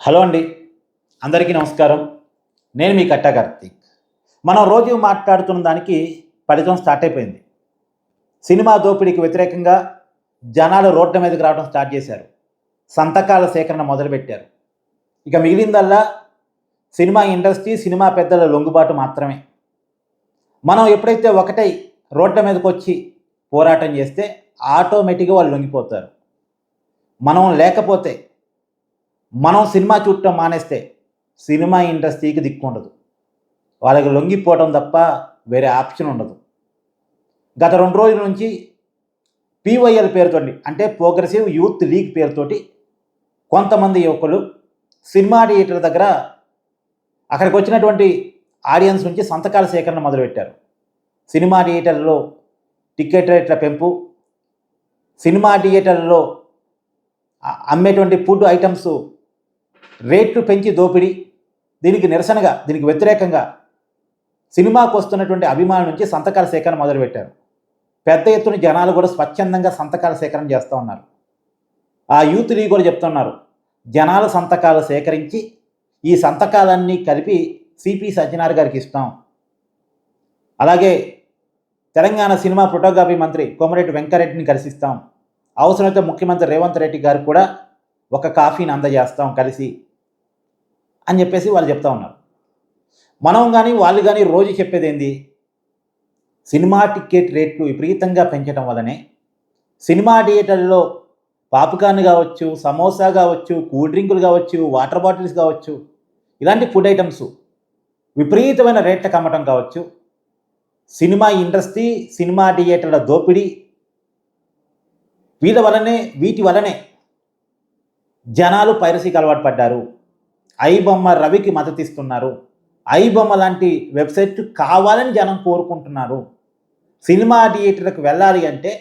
Hello అండి. అందరికీ నమస్కారం. నేను మీ కట్టా కార్తీక్. మనం రోజు మాట్లాడుతున్న దానికి ఫలితం స్టార్ట్ అయిపోయింది. సినిమా దోపిడీకి వ్యతిరేకంగా జనాలు రోడ్ల మీదకి రావడం స్టార్ట్ చేశారు. సంతకాల సేకరణ మొదలుపెట్టారు. ఇక మిగిలిందల్లా సినిమా ఇండస్ట్రీ సినిమా పెద్దల లొంగుబాటు మాత్రమే. మనం ఎప్పుడైతే ఒకటై రోడ్ల మీదకి వచ్చి పోరాటం చేస్తే ఆటోమేటిక్గా వాళ్ళు లొంగిపోతారు. మనం లేకపోతే మనం సినిమా చూడటం మానేస్తే సినిమా ఇండస్ట్రీకి దిక్కు ఉండదు. వాళ్ళకి లొంగిపోవడం తప్ప వేరే ఆప్షన్ ఉండదు. గత రెండు రోజుల నుంచి పీవైఎల్ పేరుతోటి అంటే ప్రోగ్రెసివ్ యూత్ లీగ్ పేరుతోటి కొంతమంది యువకులు సినిమా థియేటర్ దగ్గర అక్కడికి వచ్చినటువంటి ఆడియన్స్ నుంచి సంతకాల సేకరణ మొదలుపెట్టారు. సినిమా థియేటర్లో టికెట్ రేట్ల పెంపు సినిమా థియేటర్లో అమ్మేటువంటి ఫుడ్ ఐటమ్స్ రేట్లు పెంచి దోపిడీ దీనికి నిరసనగా దీనికి వ్యతిరేకంగా సినిమాకు వస్తున్నటువంటి అభిమానుల నుంచి సంతకాల సేకరణ మొదలుపెట్టారు. పెద్ద ఎత్తున జనాలు కూడా స్వచ్ఛందంగా సంతకాల సేకరణ చేస్తూ ఉన్నారు. ఆ యూత్ లీగ్ కూడా చెప్తున్నారు జనాల సంతకాలు సేకరించి ఈ సంతకాలన్నీ కలిపి సిపి సత్యనారాయణ గారికి ఇస్తాం. అలాగే తెలంగాణ సినిమా ఫోటోగ్రఫీ మంత్రి కోమరెడ్డి వెంకరెడ్డిని కలిసిస్తాం అవసరమైతే ముఖ్యమంత్రి రేవంత్ రెడ్డి గారు కూడా ఒక కాఫీని అందజేస్తాం కలిసి. అని చెప్పేసి వాళ్ళు చెప్తా ఉన్నారు. మనం కానీ వాళ్ళు కానీ రోజు చెప్పేది ఏంది సినిమా టికెట్ రేట్లు విపరీతంగా పెంచడం వల్లనే సినిమా థియేటర్లో పాప్కార్న్ కావచ్చు సమోసా కావచ్చు కూల్ డ్రింకులు కావచ్చు వాటర్ బాటిల్స్ కావచ్చు ఇలాంటి ఫుడ్ ఐటమ్స్ విపరీతమైన రేట్లకు అమ్మటం కావచ్చు. సినిమా ఇండస్ట్రీ సినిమా థియేటర్ల దోపిడీ వీళ్ళ వలనే వీటి వలనే జనాలు పైరసీకి అలవాటు పడ్డారు. ఐబొమ్మ రవికి మద్దతిస్తున్నారు ఐబొమ్మ లాంటి వెబ్సైట్ కావాలని జనం కోరుకుంటున్నారు. సినిమా థియేటర్లకు వెళ్ళాలి అంటే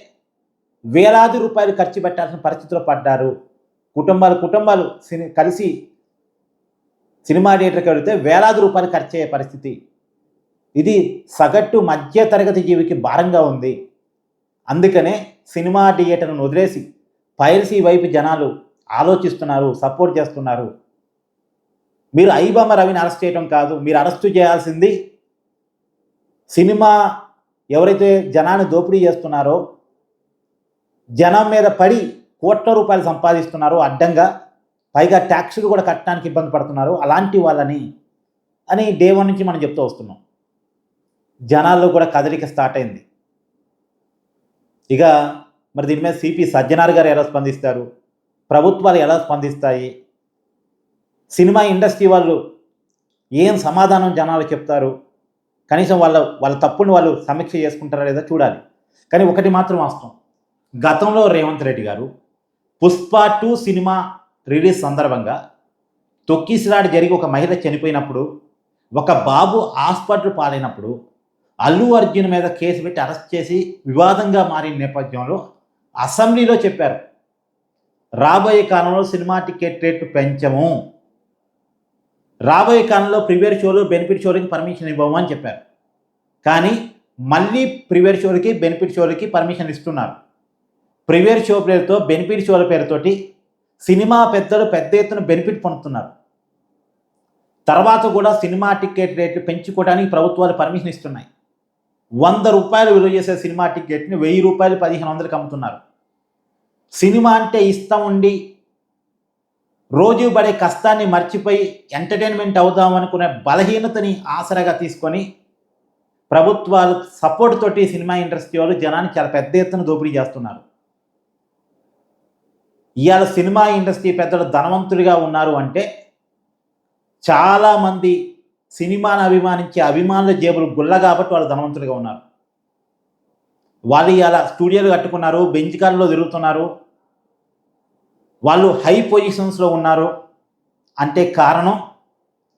వేలాది రూపాయలు ఖర్చు పెట్టాల్సిన పరిస్థితిలో పడ్డారు. కుటుంబాలు కుటుంబాలు సిని కలిసి సినిమా థియేటర్కి వెళితే వేలాది రూపాయలు ఖర్చు అయ్యే పరిస్థితి. ఇది సగటు మధ్య తరగతి జీవికి భారంగా ఉంది. అందుకనే సినిమా థియేటర్ను వదిలేసి పైరసీ వైపు జనాలు ఆలోచిస్తున్నారు సపోర్ట్ చేస్తున్నారు. మీరు ఐబామ రవిని అరెస్ట్ చేయడం కాదు మీరు అరెస్టు చేయాల్సింది సినిమా ఎవరైతే జనాన్ని దోపిడీ చేస్తున్నారో జనం మీద పడి కోట్ల రూపాయలు సంపాదిస్తున్నారో అడ్డంగా పైగా ట్యాక్సులు కూడా కట్టడానికి ఇబ్బంది పడుతున్నారు అలాంటి వాళ్ళని అని డే వన్ నుంచి మనం చెప్తూ వస్తున్నాం. జనాల్లో కూడా కదలిక స్టార్ట్ అయింది. ఇక మరి దీని మీద సిపి సజ్జనార్ గారు ఎలా స్పందిస్తారు? ప్రభుత్వాలు ఎలా స్పందిస్తాయి? సినిమా ఇండస్ట్రీ వాళ్ళు ఏం సమాధానం జనాలు చెప్తారు? కనీసం వాళ్ళ వాళ్ళ తప్పుని వాళ్ళు సమీక్ష చేసుకుంటారా లేదా చూడాలి. కానీ ఒకటి మాత్రం వాస్తవం. గతంలో రేవంత్ రెడ్డి గారు పుష్ప టూ సినిమా రిలీజ్ సందర్భంగా తొక్కిసిరాడు జరిగి ఒక మహిళ చనిపోయినప్పుడు ఒక బాబు హాస్పిటల్ పాలైనప్పుడు అల్లు అర్జున్ మీద కేసు పెట్టి అరెస్ట్ చేసి వివాదంగా మారిన నేపథ్యంలో అసెంబ్లీలో చెప్పారు. రాబోయే కాలంలో సినిమా టికెట్ రేట్లు పెంచము. రాబోయే కాలంలో ప్రీమియర్ షోలు బెనిఫిట్ షోలకి పర్మిషన్ ఇవ్వము అని చెప్పారు. కానీ మళ్ళీ ప్రివేర్ షోలకి బెనిఫిట్ షోలకి పర్మిషన్ ఇస్తున్నారు. ప్రీమియర్ షో పేరుతో బెనిఫిట్ షోల పేరుతోటి సినిమా పెద్దలు పెద్ద ఎత్తున బెనిఫిట్ పొందుతున్నారు. తర్వాత కూడా సినిమా టికెట్ రేట్లు పెంచుకోవడానికి ప్రభుత్వాలు పర్మిషన్ ఇస్తున్నాయి. వంద రూపాయలు విలువ చేసే సినిమా టికెట్ని వెయ్యి రూపాయలు పదిహేను వందలకు అమ్ముతున్నారు. సినిమా అంటే ఇష్టం ఉండి రోజు పడే కష్టాన్ని మర్చిపోయి ఎంటర్టైన్మెంట్ అవుదాం అనుకునే బలహీనతని ఆసరాగా తీసుకొని ప్రభుత్వాలు సపోర్ట్ తోటి సినిమా ఇండస్ట్రీ వాళ్ళు జనాన్ని చాలా పెద్ద ఎత్తున దోపిడీ చేస్తున్నారు. ఇవాళ సినిమా ఇండస్ట్రీ పెద్దలు ధనవంతులుగా ఉన్నారు అంటే చాలామంది సినిమాను అభిమానించే అభిమానుల జేబులు గుల్ల కాబట్టి వాళ్ళు ధనవంతులుగా ఉన్నారు. వాళ్ళు ఇవాళ స్టూడియోలు కట్టుకున్నారు బెంచ్ కార్లో తిరుగుతున్నారు. వాళ్ళు హై పొజిషన్స్లో ఉన్నారు అంటే కారణం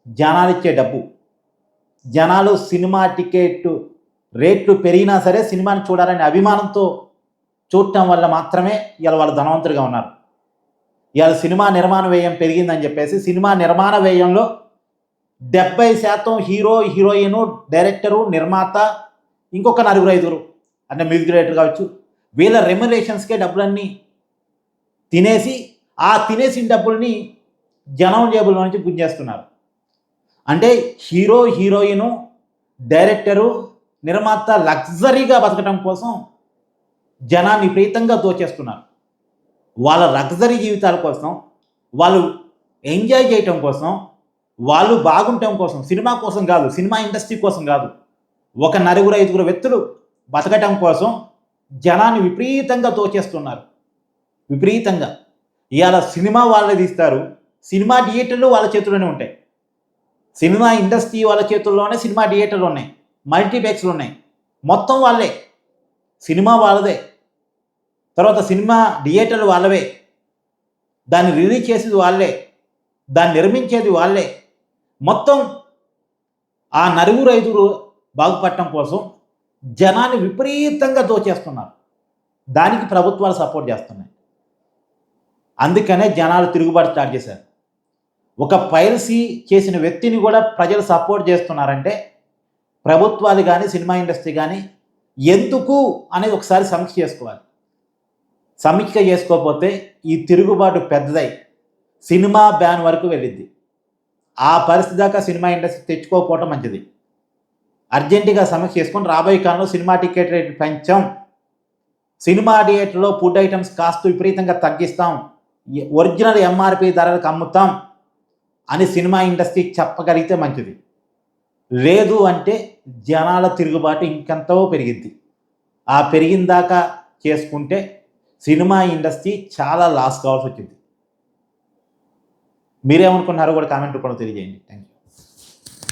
జనాలు ఇచ్చే డబ్బు. జనాలు సినిమా టికెట్ రేట్లు పెరిగినా సరే సినిమాని చూడాలనే అభిమానంతో చూడటం వల్ల మాత్రమే ఇవాళ వాళ్ళు ధనవంతులుగా ఉన్నారు. ఇవాళ సినిమా నిర్మాణ వ్యయం పెరిగిందని చెప్పేసి సినిమా నిర్మాణ వ్యయంలో డెబ్బై శాతం హీరో హీరోయిన్ డైరెక్టరు నిర్మాత ఇంకొక నలుగురు ఐదుగురు అంటే మ్యూజిక్ డైరెక్టర్ కావచ్చు వీళ్ళ రెమ్యులేషన్స్కే డబ్బులన్నీ తినేసి ఆ తినేసిన డబ్బుల్ని జనం జేబుల నుంచి గుంజేస్తున్నారు. అంటే హీరో హీరోయిన్ డైరెక్టరు నిర్మాత లగ్జరీగా బతకడం కోసం జనాన్ని విపరీతంగా దోచేస్తున్నారు. వాళ్ళ లగ్జరీ జీవితాల కోసం వాళ్ళు ఎంజాయ్ చేయటం కోసం వాళ్ళు బాగుండటం కోసం సినిమా కోసం కాదు సినిమా ఇండస్ట్రీ కోసం కాదు ఒక నలుగురు ఐదుగురు వ్యక్తులు బతకటం కోసం జనాన్ని విపరీతంగా దోచేస్తున్నారు. విపరీతంగా. ఇవాళ సినిమా వాళ్ళే తీస్తారు. సినిమా థియేటర్లు వాళ్ళ చేతుల్లోనే ఉంటాయి. సినిమా ఇండస్ట్రీ వాళ్ళ చేతుల్లోనే సినిమా థియేటర్లు ఉన్నాయి. మల్టీప్లెక్స్లు ఉన్నాయి. మొత్తం వాళ్ళే. సినిమా వాళ్ళదే. తర్వాత సినిమా థియేటర్లు వాళ్ళవే. దాన్ని రిలీజ్ చేసేది వాళ్ళే. దాన్ని నిర్మించేది వాళ్ళే. మొత్తం ఆ నలుగురు ఐదుగురు బాగుపడటం కోసం జనాన్ని విపరీతంగా దోచేస్తున్నారు. దానికి ప్రభుత్వాలు సపోర్ట్ చేస్తున్నాయి. అందుకనే జనాలు తిరుగుబాటు స్టార్ట్ చేశారు. ఒక పైరసీ చేసిన వ్యక్తిని కూడా ప్రజలు సపోర్ట్ చేస్తున్నారంటే ప్రభుత్వాలు కానీ సినిమా ఇండస్ట్రీ కానీ ఎందుకు అనేది ఒకసారి సమీక్ష చేసుకోవాలి. సమీక్ష చేసుకోకపోతే ఈ తిరుగుబాటు పెద్దదై సినిమా బ్యాన్ వరకు వెళ్ళిద్ది. ఆ పరిస్థితి దాకా సినిమా ఇండస్ట్రీ తెచ్చుకోకపోవటం మంచిది. అర్జెంటుగా సమీక్ష చేసుకొని రాబోయే కాలంలో సినిమా టికెట్ రేట్లు పెంచాం. సినిమా థియేటర్లో ఫుడ్ ఐటమ్స్ కాస్ట్ విపరీతంగా తగ్గిస్తాం. ఒరిజినల్ ఎంఆర్పి ధరలకు అమ్ముతాం అని సినిమా ఇండస్ట్రీ చెప్పగలిగితే మంచిది. లేదు అంటే జనాల తిరుగుబాటు ఇంకెంతో పెరిగిద్ది. ఆ పెరిగిన దాకా చేసుకుంటే సినిమా ఇండస్ట్రీ చాలా లాస్ కావాల్సి వచ్చింది. మీరేమనుకున్నారో కూడా కామెంట్ రూపంలో తెలియజేయండి. Thank you